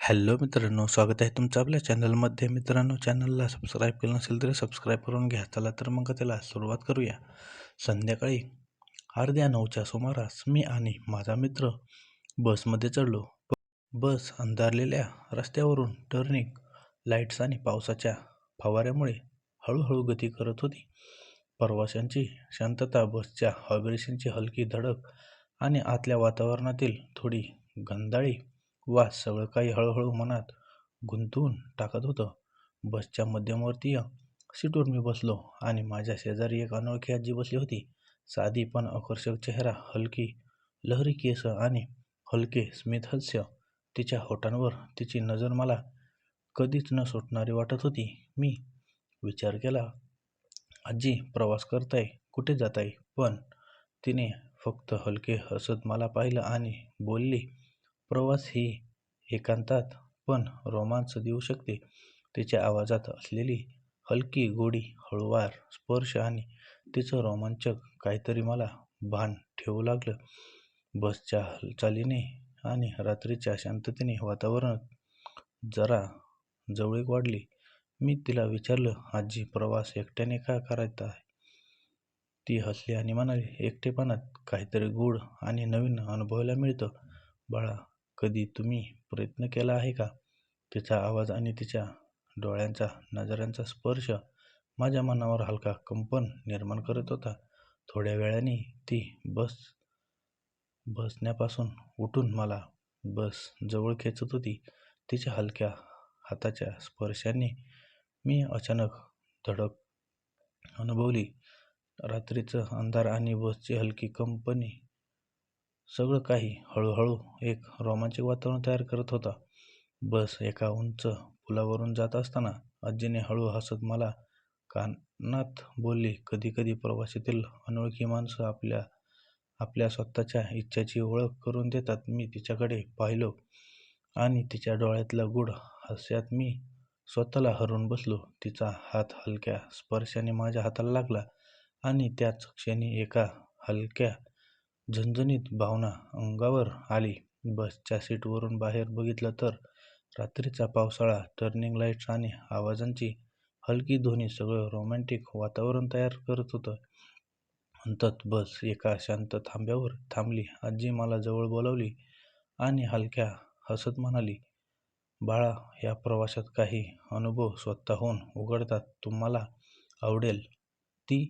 Hello मित्रांनो स्वागत आहे तुमचं आपल्या चॅनलमध्ये. मित्रांनो चॅनलला सबस्क्राईब केलं नसेल तरी सबस्क्राईब करून घ्या. चला तर मग त्याला सुरुवात करूया. संध्याकाळी अर्ध्या नऊच्या सुमारास मी आणि माझा मित्र बसमध्ये चढलो. बस अंधारलेल्या रस्त्यावरून टर्निंग लाईट्स आणि पावसाच्या फवाऱ्यामुळे हळूहळू गती करत होती. प्रवाशांची शांतता बसच्या हॉबरेशनची हलकी धडक आणि आतल्या वातावरणातील थोडी गंधाळी वास सगळं काही हळूहळू मनात गुंतवून टाकत होतं. बसच्या मध्यमवर्तीय सीटवर मी बसलो आणि माझ्या शेजारी एक अनोळखी आजी बसली होती. साधी पण आकर्षक चेहरा हलकी लहरी केस आणि हलके स्मितहास्य तिच्या होटांवर तिची नजर मला कधीच न सुटणारी वाटत होती. मी विचार केला आजी प्रवास करताय कुठे जाताय? पण तिने फक्त हलके हसत मला पाहिलं आणि बोलली प्रवास ही एकांतात पण रोमांच देऊ शकते. तिच्या आवाजात असलेली हलकी गोडी हळूवार स्पर्श आणि तिचं रोमांचक काहीतरी मला भान ठेवू लागलं. बसच्या हालचालीने आणि रात्रीच्या शांततेने वातावरण जरा जवळीक वाढली. मी तिला विचारलं आजी प्रवास एकट्याने का करायचा आहे? ती हसली आणि म्हणाली एकटेपणात काहीतरी गूढ आणि नवीन अनुभवायला मिळतं. बाळा कधी तुम्ही प्रयत्न केला आहे का? तिचा आवाज आणि तिच्या डोळ्यांचा नजरांचा स्पर्श माझ्या मनावर हलका कंपन निर्माण करत होता. थोड्या वेळाने ती बस बसण्यापासून उठून मला बस जवळ खेचत होती. तिच्या हलक्या हाताच्या स्पर्शाने मी अचानक धडक अनुभवली. रात्रीचं अंधार आणि बसची हलकी कंपनी सगळं काही हळूहळू एक रोमांचक वातावरण तयार करत होता. बस एका उंच पुलावरून जात असताना आजीने हळू हसत मला कानात बोलली कधी कधी प्रवासातील अनोळखी माणसं आपल्या आपल्या स्वतःच्या इच्छाची ओळख करून देतात. मी तिच्याकडे पाहिलो आणि तिच्या डोळ्यातल्या गुढ हास्यात मी स्वतःला हरून बसलो. तिचा हात हलक्या स्पर्शाने माझ्या हाताला लागला आणि त्याच क्षणी एका हलक्या झणझणीत भावना अंगावर आली. बसच्या सीटवरून बाहेर बघितलं तर रात्रीचा पावसाळा टर्निंग लाईट्स आणि आवाजांची हलकी ध्वनी सगळं रोमॅन्टिक वातावरण तयार करत होतं. अंतत बस एका शांत थांब्यावर थांबली. आजी मला जवळ बोलावली आणि हलक्या हसत म्हणाली बाळा या प्रवासात काही अनुभव स्वतःहून उघडतात. तुम्हाला आवडेल ती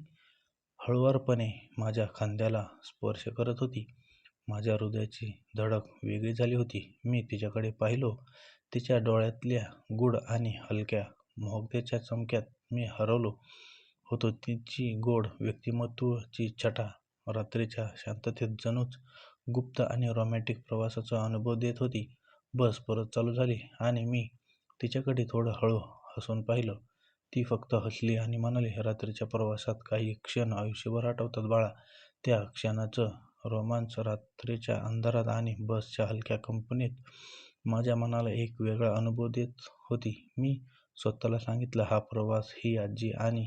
हळुवारपणे माझ्या खांद्याला स्पर्श करत होती. माझ्या हृदयाची धडक वेगळी झाली होती. मी तिच्याकडे पाहिलो. तिच्या डोळ्यातल्या गुढ आणि हलक्या मोहकतेच्या चमक्यात मी हरवलो होतो. तिची गोड व्यक्तिमत्त्वाची छटा रात्रीच्या शांततेत जणूच गुप्त आणि रोमॅन्टिक प्रवासाचा अनुभव देत होती. बस परत चालू झाली आणि मी तिच्याकडे थोडं हळू हसून पाहिलं. ती फक्त हसली आणि म्हणाली रात्रीच्या प्रवासात काही क्षण आयुष्यभर आठवतात बाळा. त्या क्षणाचं रोमांच रात्रीच्या अंधारात आणि बसच्या हलक्या कंपनीत माझ्या मनाला एक वेगळा अनुभव देत होती. मी स्वतःला सांगितलं हा प्रवास ही आजी आणि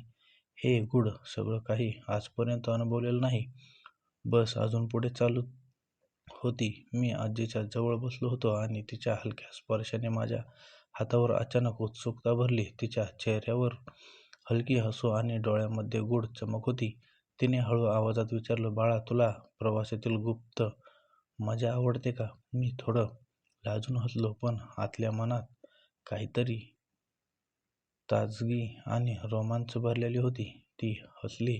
हे गुढ सगळं काही आजपर्यंत अनुभवलेलं नाही. बस अजून पुढे चालू होती. मी आजीच्या जवळ बसलो होतो आणि तिच्या हलक्या स्पर्शाने माझ्या हातावर अचानक उत्सुकता भरली. तिच्या चेहऱ्यावर हलकी हसू आणि डोळ्यामध्ये गूढ चमक होती. तिने हळू आवाजात विचारलं बाळा तुला प्रवासातील गुप्त मजा आवडते का? मी थोडं लाजून हसलो पण आतल्या मनात काहीतरी ताजगी आणि रोमांच भरलेली होती. ती हसली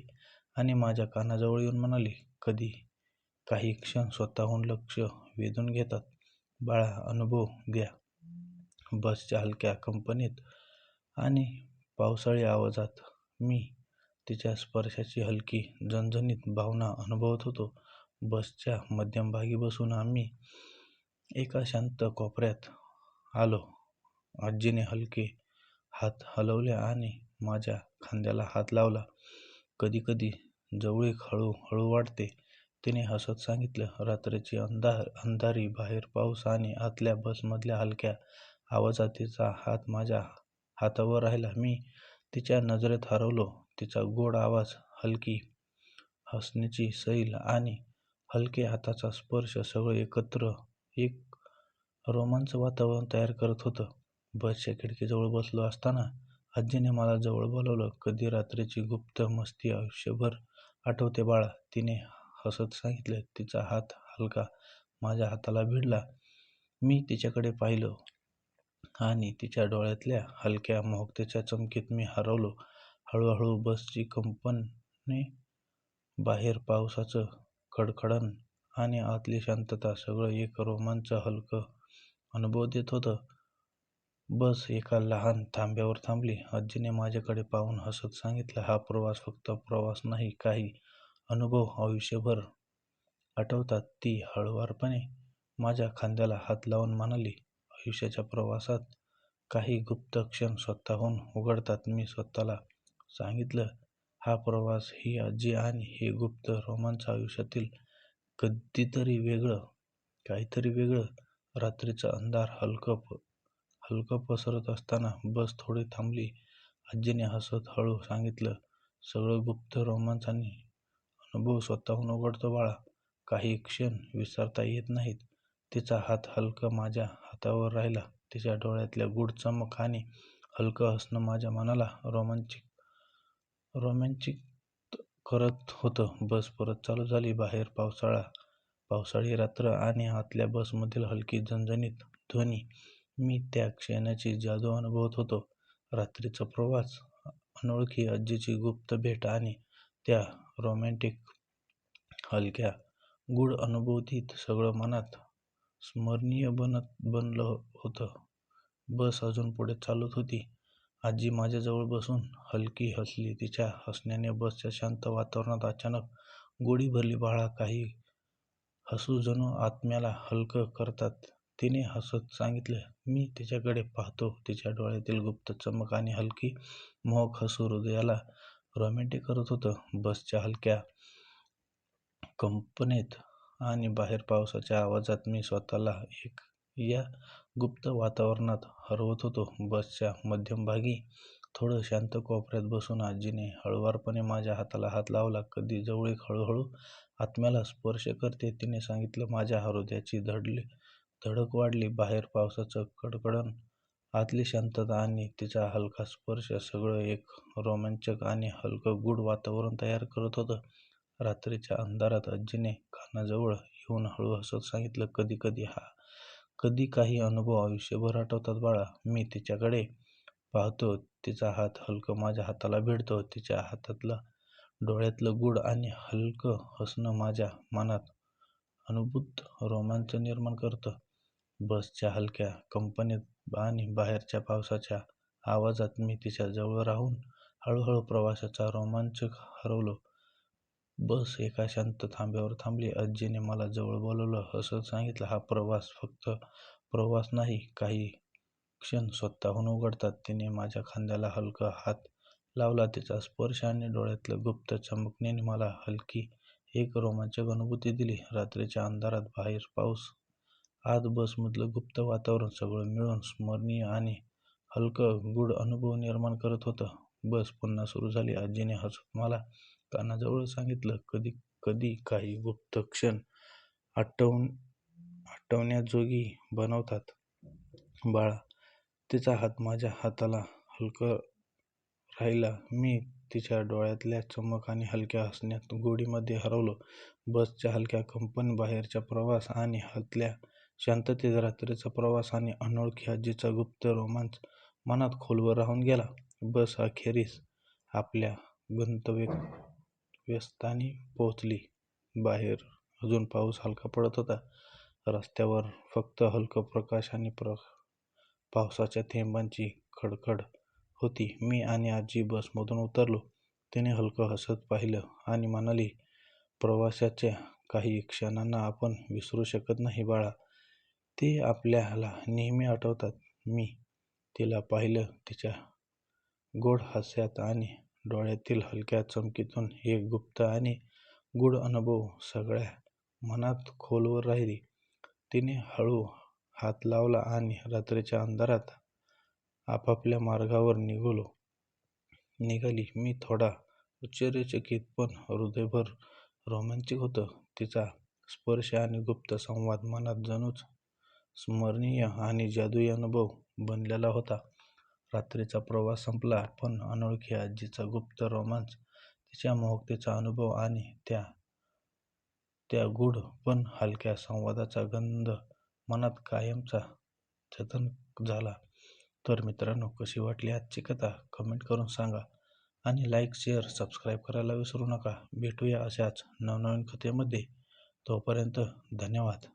आणि माझ्या कानाजवळ येऊन म्हणाली कधी काही क्षण स्वतःहून लक्ष वेधून घेतात. बाळा अनुभव घ्या. बसच्या हलक्या कंपनीत आणि पावसाळी आवाजात मी तिच्या स्पर्शाची हलकी झणझणीत भावना अनुभवत होतो. बसच्या मध्यमभागी बसून आम्ही एका शांत कोपऱ्यात आलो. आजीने हलके हात हलवले आणि माझ्या खांद्याला हात लावला. कधीकधी जवळीक हळू हळू वाढते. तिने हसत सांगितलं रात्रीची अंधार अंधारी बाहेर पाऊस आणि आतल्या बसमधल्या हलक्या आवाजात तिचा हात माझ्या हातावर राहिला मी तिच्या नजरेत हरवलो तिचा गोड आवाज हलकी हसण्याची सैल आणि हलके हाताचा स्पर्श सगळं एकत्र एक रोमांच वातावरण तयार करत होतं. बसच्या खिडकीजवळ बसलो असताना आजीने मला जवळ बोलावलं. कधी रात्रीची गुप्त मस्ती आयुष्यभर आठवते बाळा, तिने हसत सांगितलं. तिचा हात हलका माझ्या हाताला भिडला. मी तिच्याकडे पाहिलं आणि तिच्या डोळ्यातल्या हलक्या मोहकतेच्या चमकीत मी हरवलो. हळूहळू बसची कंपने, बाहेर पावसाचं खडखडण आणि आतली शांतता सगळं एक रोमांच हलकं अनुभव देत होतं. बस एका लहान थांब्यावर थांबली. आजीने माझ्याकडे पाहून हसत सांगितलं, हा प्रवास फक्त प्रवास नाही, काही अनुभव आयुष्यभर आठवतात. ती हळुवारपणे माझ्या खांद्याला हात लावून म्हणाली, आयुष्याच्या प्रवासात काही गुप्त क्षण स्वतःहून उघडतात. मी स्वतःला सांगितलं, हा प्रवास, ही आजी आणि हे गुप्त रोमांच आयुष्यातील कधीतरी वेगळं, काहीतरी वेगळं. रात्रीचा अंधार हलकं पसरत असताना बस थोडी थांबली. आजीने हसत हळू सांगितलं, सगळं गुप्त रोमांच आणि अनुभव स्वतःहून उघडतो बाळा. काही क्षण विसरता येत नाहीत. तिचा हात हलका माझ्या हातावर राहिला. तिच्या डोळ्यातल्या गूढ चमक आणि हलकं हसणं माझ्या मनाला रोमँचित करत होतं. बस परत चालू झाली. बाहेर पावसाळी रात्र आणि आतल्या बसमधील हलकी झणझणीत ध्वनी. मी त्या क्षणाची जादू अनुभवत होतो. रात्रीचा प्रवास, अनोळखी आजीची गुप्त भेट आणि त्या रोमँटिक, हलक्या, गूढ अनुभूतीत सगळं मनात स्मरणीय बनत बनलं होतं. बस अजून पुढे चालत होती. आजी माझ्याजवळ बसून हलकी हसली. तिच्या हसण्याने बसच्या शांत वातावरणात अचानक गोडी भरली. बाळा, काही हसू जणू आत्म्याला हलकं करतात, तिने हसत सांगितलं. मी तिच्याकडे पाहतो. तिच्या डोळ्यातील गुप्त चमक आणि हलकी, मोहक हसू हृदयाला रोमँटिक करत होतं. बसच्या हलक्या कंपनेत आणि बाहेर पावसाच्या आवाजात मी स्वतःला एक या गुप्त वातावरणात हरवत होतो. बसच्या मध्यभागी, थोडं शांत कोपऱ्यात बसून आजीने हळुवारपणे माझ्या हाताला हात लावला. कधी जवळीक हळूहळू आत्म्याला स्पर्श करते, तिने सांगितलं. माझ्या हृदयाची धडक वाढली. बाहेर पावसाचं कडकडण, आतली शांतता आणि तिचा हलका स्पर्श सगळं एक रोमांचक आणि हलकं गूढ वातावरण तयार करत होतं. रात्रीच्या अंधारात आजीने कानाजवळ येऊन हळू हसत सांगितलं, कधी काही अनुभव आयुष्यभर आठवतात बाळा. मी तिच्याकडे पाहतो. तिचा हात हलकं माझ्या हाताला भिडतो. तिच्या डोळ्यातलं गूढ आणि हलकं हसणं माझ्या मनात अद्भुत रोमांच निर्माण करतं. बसच्या हलक्या कंपनीत आणि बाहेरच्या पावसाच्या आवाजात मी तिच्या जवळ राहून हळूहळू प्रवासाचा रोमांच हरवलो. बस एका शांत थांब्यावर थांबली. आजीने मला जवळ बोलावलं. हसत सांगितलं, हा प्रवास फक्त प्रवास नाही, काही क्षण स्वतःहून उघडतात. तिने माझ्या खांद्याला हलका हात लावला. तिचा स्पर्श आणि डोळ्यातलं गुप्त चमकीने मला हलकी एक रोमांचक अनुभूती दिली. रात्रीच्या अंधारात, बाहेर पाऊस, आत बसमधलं गुप्त वातावरण सगळं मिळून स्मरणीय आणि हलकं गूढ अनुभव निर्माण करत होतं. बस पुन्हा सुरू झाली. आजीने हसत मला कानाजवळ सांगितलं, कधी कधी काही गुप्त क्षण आठवण्याजोगी बनवतात. बाळा. तिचा हात माझ्या हाताला हलका राहिला. मी तिच्या डोळ्यातल्या चमक आणि हलक्या हसण्यात गोडीमध्ये हरवलो. बसच्या हलक्या कंपन, बाहेरचा प्रवास आणि आतल्या शांततेत रात्रीचा प्रवास आणि अनोळखी आजीचा गुप्त रोमांच मनात खोलवर राहून गेला. बस अखेरीस आपल्या गंतव्यस्थानी पोहोचली. बाहेर अजून पाऊस हलका पडत होता. रस्त्यावर फक्त हलकं प्रकाश आणि पावसाच्या थेंबांची खडखड होती. मी आणि आजी बसमधून उतरलो. तिने हलकं हसत पाहिलं आणि म्हणाली, प्रवासाच्या काही क्षणांना आपण विसरू शकत नाही बाळा, ते आपल्याला नेहमी आठवतात. मी तिला पाहिलं. तिच्या गोड हास्यात आणि डोळ्यातील हलक्या चमकीतून एक गुप्त आणि गूढ अनुभव सगळ्या मनात खोलवर राहिली. तिने हळू हात लावला आणि रात्रीच्या अंधारात आपापल्या मार्गावर निघाली. मी थोडा आश्चर्यचकित पण हृदयभर रोमांचित होतो. तिचा स्पर्श आणि गुप्त संवाद मनात जणूच स्मरणीय आणि जादुई अनुभव बनलेला होता रात्रीचा प्रवास संपला पण अनोळखी आजीचा गुप्त रोमांच तिच्या मोहकतेचा अनुभव आणि त्या त्या गूढ पण हलक्या संवादाचा गंध मनात कायमचा जतन झाला. तर मित्रांनो कशी वाटली आजची कथा? कमेंट करून सांगा आणि लाईक शेअर सबस्क्राईब करायला विसरू नका. भेटूया अशाच नवनवीन कथेमध्ये. तोपर्यंत धन्यवाद.